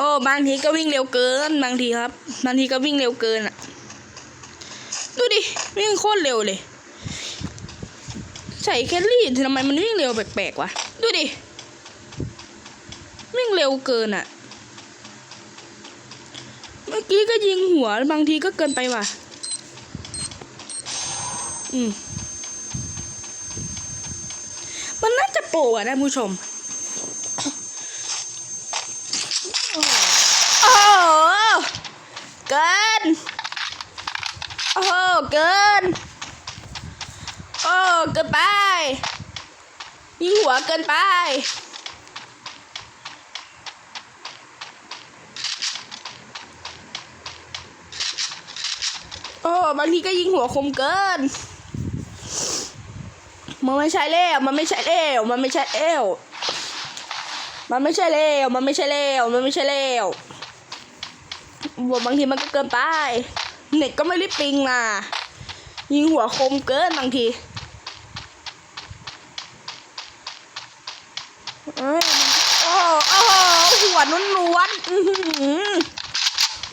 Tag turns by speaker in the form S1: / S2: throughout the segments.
S1: อ้บางทีก็วิ่งเร็วเกิน บางทีครับ บางทีก็วิ่งเร็วเกินอะ ดูดิ วิ่งโคตรเร็วเลย ใส่แคลรี่ทำไมมันวิ่งเร็วแปลกๆวะ ดูดิ วิ่งเร็วเกินอะ เมื่อกี้ก็ยิงหัว บางทีก็เกินไปว่ะ อืมมันน่าจะโปรอะนะผู้ชม โอ้โหเกิน โอ้โห เกิน โอ้เกินไปยิงหัวเกินไป โอ้บางทีก็ยิงหัวคมเกิน มันไม่ใช่แล้วมันไม่ใช่แล้วมันไม่ใช่แล้วมันไม่ใช่แล้วมันไม่ใช่แล้วมันไม่ใช่แล้วบางทีมันก็เกินไป เน็ตก็ไม่ได้ปิงนะยิงหัวคมเกินบางทีเอ้ยโอ้โอ้หัวล้วนๆอื้อหือ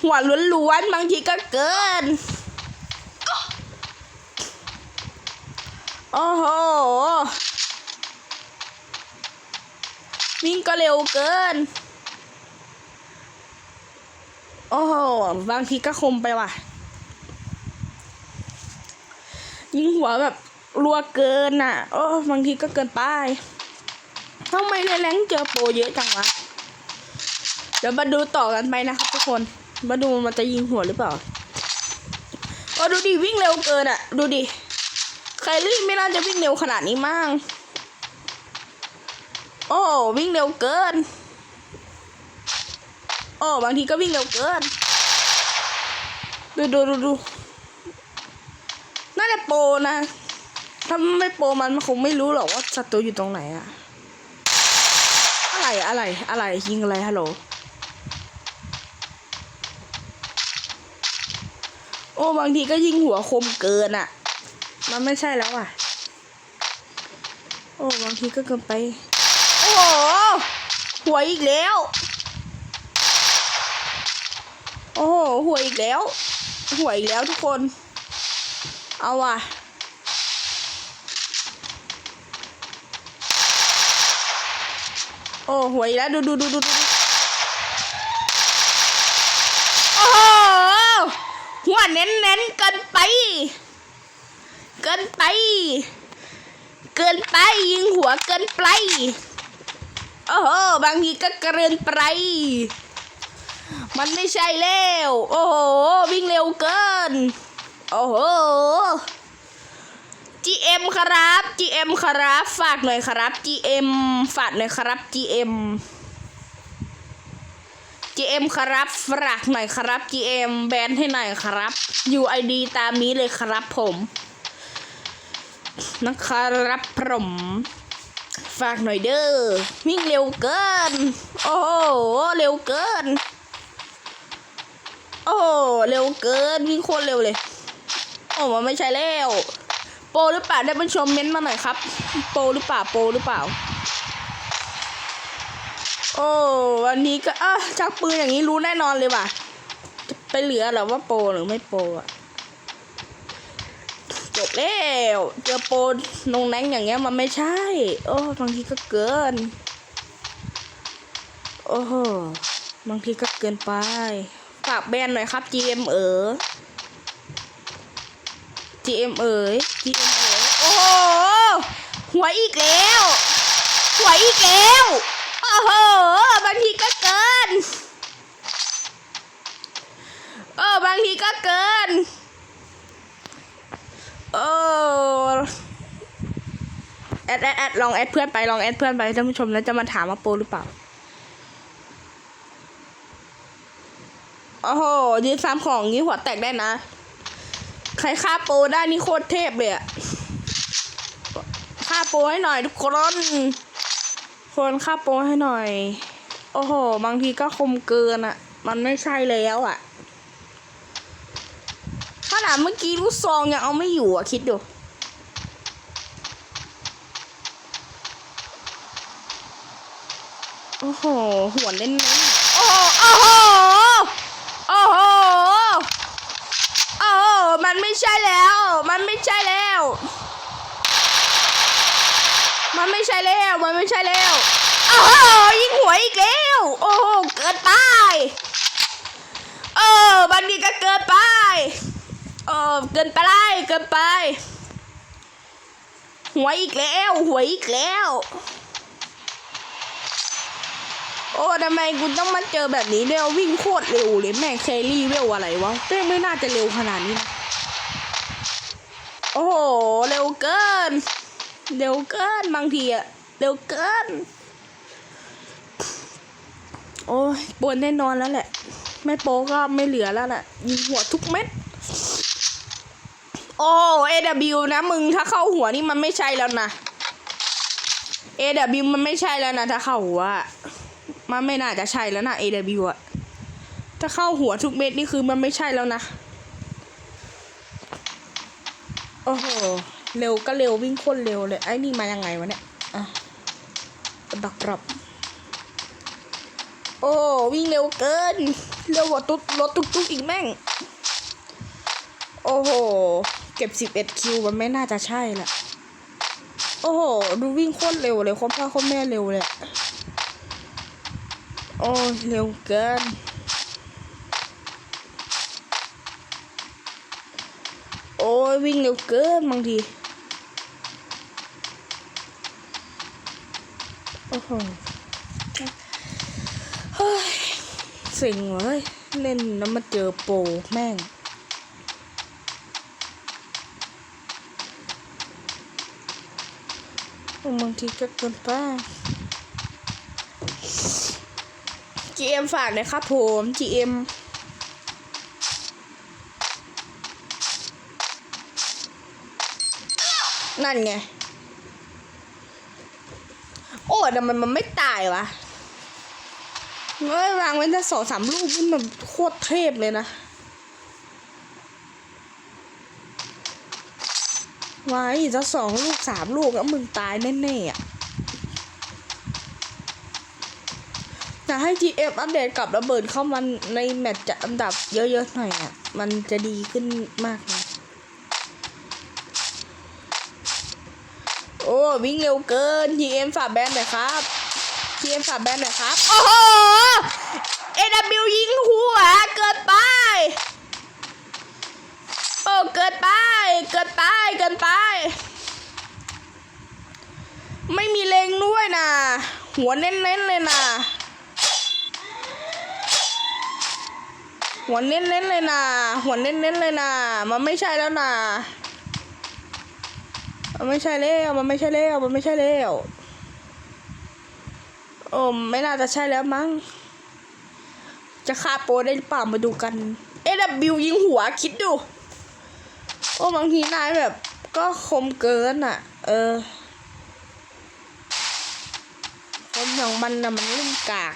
S1: หัวนล้วนบางทีก็เกิน โอ้โห วิ่งก็เร็วเกิน โอ้โห บางทีก็คมไปว่ะ ยิงหัวแบบรัวเกินน่ะ โอ้บางทีก็เกินไปทำไมแรงเจอโปรเยอะจังวะ เดี๋ยวมาดูต่อกันไปนะครับทุกคน มาดูมันจะยิงหัวหรือเปล่าโอ้ดูดิวิ่งเร็วเกินอะ ดูดิไคลี่ไม่น่าจะวิ่งเร็วขนาดนี้มั้งโอ้วิ่งเร็วเกิน โอ้บางทีก็วิ่งเร็วเกิน ดูดูดูดู น่าจะโปรนะ ถ้าไม่โปรมันคงไม่รู้หรอกว่าศัตรูอยู่ตรงไหนอะอะไรอะไรอะไรยิงอะไรฮัลโหล โอ้บางทีก็ยิงหัวคมเกินอะมันไม่ใช่แล้วอะโอ้บางทีก็เกินไป โอ้โหหัวอีกแล้ว โอ้โหหัวอีกแล้วหัวอีกแล้วทุกคน เอาว่ะโอ้หวอีกแล้วดูดูดูดูดูโอ้โหหัวเน้นเน้นเกินไป เกินไป เกินไปยิงหัวเกินไปโอ้โหบางทีก็เกินไป มันไม่ใช่แล้ว โอ้โหวิ่งเร็วเกิน โอ้โห GM ครับ GM ครับ ฝากหน่อยครับ GM ฝากหน่อยครับ GM GM ครับฝากหน่อยครับ GM แบนให้หน่อยครับ UID ตามนี้เลยครับผมนะครับผมฝากหน่อยเด้อวิ่งเร็วเกิน โอ้โหเร็วเกิน โอ้โหเร็วเกินวิ่งโคตรเร็วเลย โอ้มันไม่ใช่แล้ว โปรหรือเปล่าได้เป็นชมเม้นต์มาหน่อยครับ โปรหรือเปล่า โปรหรือเปล่า โอ้วันนี้ก็อะชักปืนอย่างนี้รู้แน่นอนเลยว่ะ ไปเหลือหรอว่าโปรหรือไม่โปรอะจบแล้วเจอโปรนงแนงอย่างเงี้ยมันไม่ใช่ โอ้บางทีก็เกิน โอ้โหบางทีก็เกินไป ฝากแบนหน่อยครับ GM เออ GM เอ๋ย GM เอ๋ยโอ้โหหัวอีกแล้วหัวอีกแล้วโอ้โหบางทีก็เกินเออบางทีก็เกินเออแอดแอดแอดลองแอดเพื่อนไปลองแอดเพื่อนไปท่านผู้ชมแล้วจะมาถามว่าโปรหรือเปล่าโอ้โหยืนซ้ำของนี้หัวแตกได้นะ ใครฆ่าโปรได้นี่โคตรเทพเลยอะฆ่าโปรให้หน่อยทุกคนคนฆ่าโปรให้หน่อย โอ้โห บางทีก็คมเกินอะมันไม่ใช่แล้วอะขนาดเมื่อกี้ลูกซองยังเอาไม่อยู่อะคิดดูโอ้โหหัวเน้นๆโอ้โหโอ้อ้โห โอ้โห โอ้โห มัน ไม่ใช่แล้ว มันไม่ใช่แล้ว มันไม่ใช่แล้ว มันไม่ใช่แล้วโอ้โหยิงหัวอีกแล้ว โอ้โหเกินไปเออบางทีก็เกินไปเออเกินไปได้เกินไปหัวอีกแล้วหัวอีกแล้ว โอ้ทำไมกูต้องมาเจอแบบนี้เนี่ยวิ่งโคตรเร็วเลยแม่งเคลลี่เวลอะไรวะเต้ไม่น่าจะเร็วขนาดนี้นะ อ้โห เร็วเกิน เร็วเกินบางทีอะเร็วเกิน โอ้ยปวดแน่นอนแล้วแหละ ไม่โป๊ก็ไม่เหลือแล้วแหละยิงหัวทุกเม็ด โอ้ AW นะมึงถ้าเข้าหัวนี่มันไม่ใช่แล้วนะ AW มันไม่ใช่แล้วนะถ้าเข้าหัว มันไม่น่าจะใช่แล้วนะ AW อะถ้าเข้าหัวทุกเม็ดนี่คือมันไม่ใช่แล้วนะ โอ้โห เร็วก็เร็ววิ่งโคตรเร็วเลย ไอ้นี่มายังไงวะเนี่ย อะดักกรับ โอ้วิ่งเร็วเกิน เร็วกว่าตุ๊ดรถตุ๊กๆอีกแม่ง โอ้โห เก็บ11คิวมันไม่น่าจะใช่แหละโอ้โห ดูวิ่งโคตรเร็วเลยโคตรพ่อโคตรแม่เร็วเลยอะโอ้เร็วเกิน โอ้ ยวิ่งเร็วเกินบางทีโอ้โหเฮ้ยสิงเลย เล่นแล้วมาเจอโปรแม่งบางทีก็เกินไป GM ฝากนะครับผม GM นั่นไง โอ้แต่มันมันไม่ตายวะเฮ้ยวางไว้แต่สองสามลูกนี่มันโคตรเทพเลยนะไว้จะสองลูกสามลูกแล้วมึงตายแน่ๆอะจะให้ GM อัปเดตกับระเบิดเข้ามาในแมตช์จะอันดับเยอะๆหน่อยอะ มันจะดีขึ้นมากเลยโอ้ วิ่งเร็วเกิน GM ฝากแบนหน่อยครับ GM ฝากแบนหน่อยครับ โอ้โห AW ยิงหัวเกินไป โอ้เกินไป เกินไป เกินไป ไม่มีเลงด้วยนะหัวเน้นๆเลยนะหัวเน้นๆเลยนะหัวเน้นๆเลยนะมันไม่ใช่แล้วนะ มันไม่ใช่แล้วมันไม่ใช่แล้วมันไม่ใช่แล้วโอ้ไม่น่าจะใช่แล้วมั้ง จะฆ่าโปรได้หรือเปล่ามาดูกัน AW ยิงหัวคิดดู โอ้บางทีนายแบบ ก็คมเกินอะ เออคนอย่างมันนะมันเล่นกาก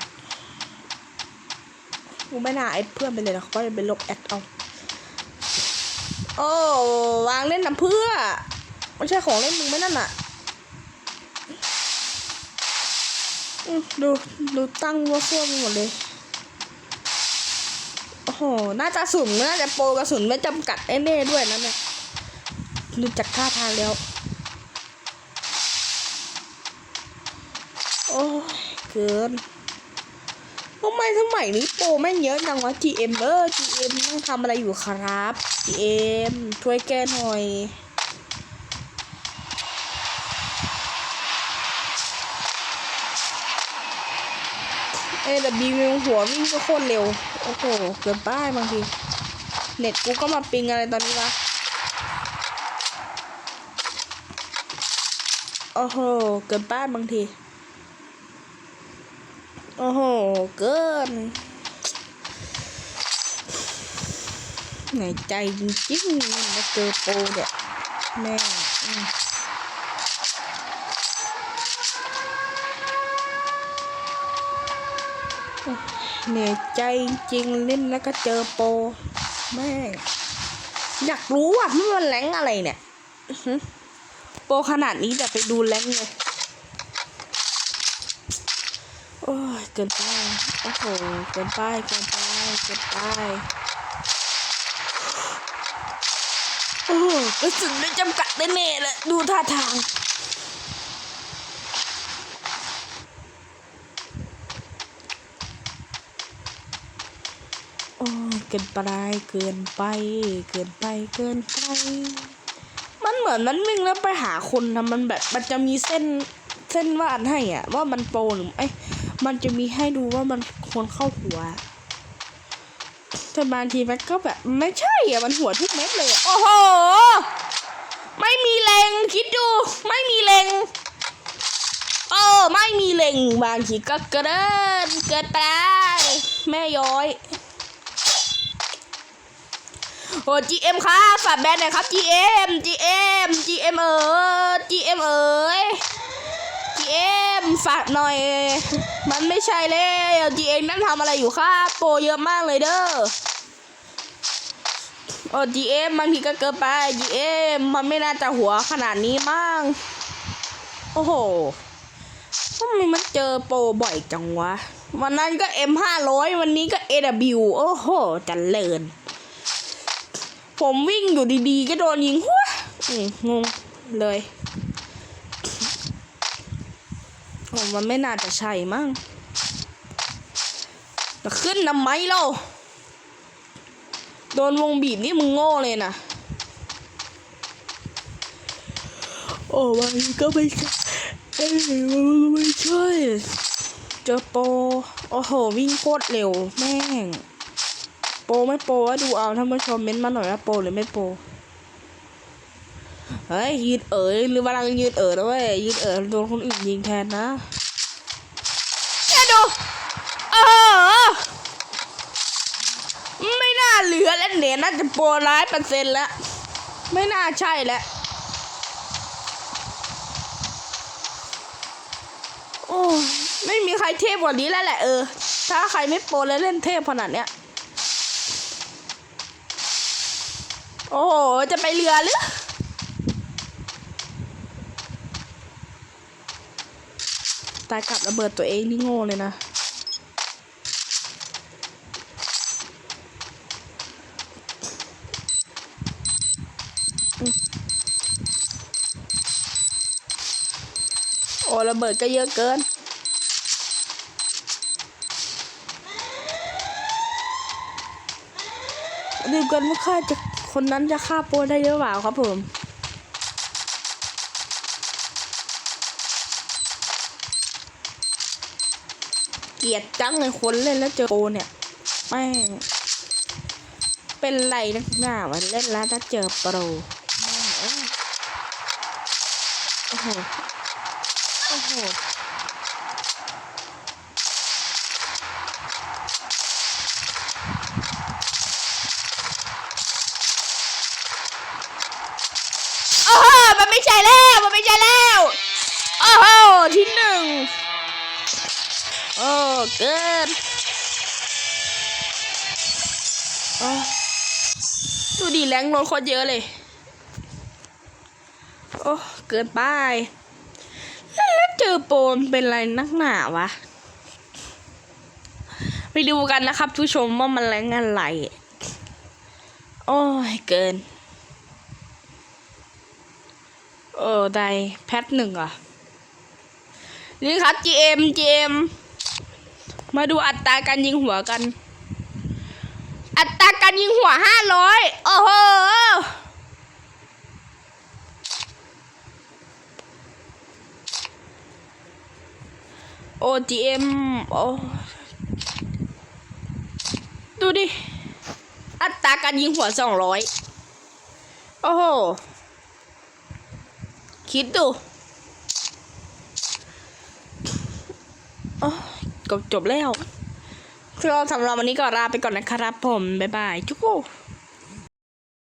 S1: กูไม่น่าไอ้เพื่อนไปเลยนะเขาจะเป็นลบแอดเอา โอ้วางเล่นน้ำเพื่อ ไม่ใช่ของเล่นมึงไหม่นั่นอะดู ดูตั้งวัวซั่วไปหมดเลย โอ้โห น่าจะสุ่มน่าจะโปรกระสุนไม่จำกัดแน่ด้วยนะเนี่ยดูจากท่าทางแล้ว โอ้ยเกินทำไมสมัยนี้โปรแม่งเยอะจังวะ GM เออ GM ต้องทำอะไรอยู่ครับ GM ช่วยแก้หน่อย เอแต่บีวิวหัววิ่งก็โคตรเร็ว โอ้โห เกินไปบางที เน็ตกูก็มาปิงอะไรตอนนี้วะ โอ้โห เกินป้านบางที โอ้โห เกินเหนื่อยใจจริงๆมาเจอโปรเนี่ยแม่งอืม เหนื่อยใจจริงเล่นแล้วก็เจอโปรแม่งอยากรู้อะมันแรงอะไรเนี่ยโปรขนาดนี้แต่ไปดูแรงเลยโอ้ยเกินไปโอ้โหเกินไปเกินไปเกินไปโอ้โหกระสุนไม่จำกัดแน่ๆเลยดูท่าทาง โอ้ เกินไปเกินไปเกินไปเกินไป มันเหมือนมันวิ่งแล้วไปหาคนนะมันแบบมันจะมีเส้นเส้นวาดให้อะ ว่ามันโปรหรือไอ้มันจะมีให้ดูว่ามันควรเข้าหัวแต่บางทีมันก็แบบไม่ใช่อะมันหัวทุกเม็ดเลยอะโอ้โหไม่มีเลงคิดดู ไม่มีเลงเออไม่มีเลงบางทีก็เกินเกินไปแม่ย้อย โอ้ GM ครับฝากแบรนด์หน่อยครับ GM GM GM เออ GM เอ๋ย GM ฝากหน่อย มันไม่ใช่เลย GM นั่นทำอะไรอยู่ครับโปรเยอะมากเลยเด้อโอ้ GM บางทีก็เกินไป GM มันไม่น่าจะหัวขนาดนี้มั้งโอ้โหทำไมมันเจอโปรบ่อยจังวะ วันนั้นก็ M 500 วันนี้ก็ AW โอ้โหจันเลิน ผมวิ่งอยู่ดีๆ ก็โดนยิงหัวอืมงงเลย ผมว่าไม่น่าจะใช่มั้งแต่ขึ้นทำไมเรา โดนวงบีบนี่มึงโง่เลยนะ โอ้วันนี้ก็ไม่ใช่เอ้ยมันก็ไม่ใช่เจอโป โอ้โห วิ่งโคตรเร็วแม่ง รไม่โปรว่าดูเอาท่านผู้ชมเม้นต์มาหน่อยว่าโปรหรือไม่โปรเฮ้ยยืดเอ๋ยหรือกำลังยืดเอ๋ยนะเว้ยยืดเอ๋ยโดนคนอื่นยิงแทนนะแค่ดูโอ้โหไม่น่าเหลือแล้วเนี่ยน่าจะโปรร้อยเปอร์เซ็นต์แล้ว ไม่น่าใช่แล้วโอ้ไม่มีใครเทพกว่านี้แล้วแหละเออ ถ้าใครไม่โปรแล้วเล่นเทพขนาดเนี้ย โอ้โห จะไปเรือหรือ ตายกับระเบิดตัวเองนี่โง่เลยนะ โอ้ระเบิดก็เยอะเกินดูกันว่าฆ่าจะ คนนั้นจะฆ่าโปรได้หรือเปล่าครับผมเกลียดจังเลยคนเล่นแล้วเจอโปรเนี่ยแม่เป็นไรนักหน้าวะเล่นแล้วถ้าเจอโปรโอ้โหโอ้โห โอ้โห มันไม่ใช่ แล้วมันไม่ใช่แล้วโอ้โหที่หนึ่งโอ้เกินโอ้ดูดีแรงลงโคตรเยอะเลย โอ้เกินไปแล้วเจอโปนเป็นไรนักหนาวะ ไปดูกันนะครับทุกชมว่ามันแรงอะไร โอ้ยเกิน เออได้แพทหนึ่งอะ นี่ครับ GM GM มาดูอัตราการยิงหัวกัน อัตราการยิงหัวห้าร้อยโอ้โหโอ้ GM โอ้ดูดิ อัตราการยิงหัวสองร้อยโอ้โห คิดดูก็จบจบแล้วก็สำหรับวันนี้ก็ลาไปก่อนนะครับผม บ๊ายบาย จุ๊ก